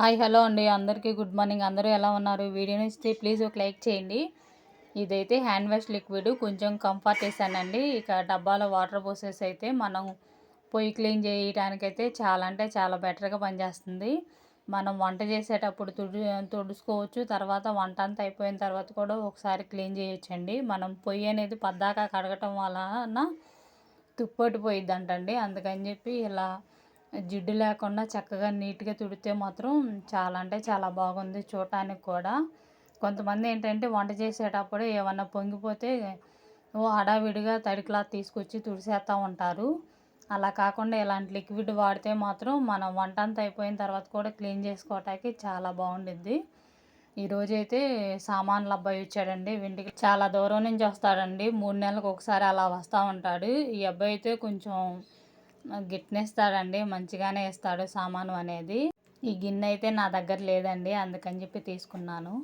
Hi hello అండి. అందరికీ good morning. అందరూ ఎలా ఉన్నారు? వీడియో నచ్చితే ప్లీజ్ ఒక లైక్ చేయండి. ఇదైతే హ్యాండ్ వాష్ లిక్విడ్. కొంచెం కంఫర్ట్ వేసానండి ఇక డబ్బాలో వాటర్ పోసేసి అయితే మనం పొయ్యి క్లీన్ చేయడానికైతే చాలా అంటే చాలా బెటర్గా పనిచేస్తుంది. మనం వంట చేసేటప్పుడు తుడు తుడుచుకోవచ్చు. తర్వాత వంట అంతా అయిపోయిన తర్వాత కూడా ఒకసారి క్లీన్ చేయొచ్చండి. మనం పొయ్యి అనేది పద్దాక కడగటం వలన తుప్పటి పోయిద్ది అంటండి అందుకని చెప్పి ఇలా జిడ్డు లేకుండా చక్కగా నీట్గా తుడితే మాత్రం చాలా అంటే చాలా బాగుంది చూడటానికి కూడా. కొంతమంది ఏంటంటే వంట చేసేటప్పుడు ఏమన్నా పొంగిపోతే ఓ హడావిడిగా తడి క్లాత్ తీసుకొచ్చి తుడిసేస్తూ ఉంటారు. అలా కాకుండా ఇలాంటి లిక్విడ్ వాడితే మాత్రం మనం వంట అంతా అయిపోయిన తర్వాత కూడా క్లీన్ చేసుకోవటానికి చాలా బాగుండిద్ది. అయితే సామాన్లు అబ్బాయి వచ్చాడండి ఇంటికి చాలా దూరం నుంచి వస్తాడండి. మూడు నెలలకు ఒకసారి అలా వస్తూ ఉంటాడు. ఈ అబ్బాయి అయితే కొంచెం గిట్నేస్తాడండి మంచిగానే ఇస్తాడు సామాను అనేది. ఈ గిన్నె అయితే నా దగ్గర లేదండి అందుకని చెప్పి తీసుకున్నాను.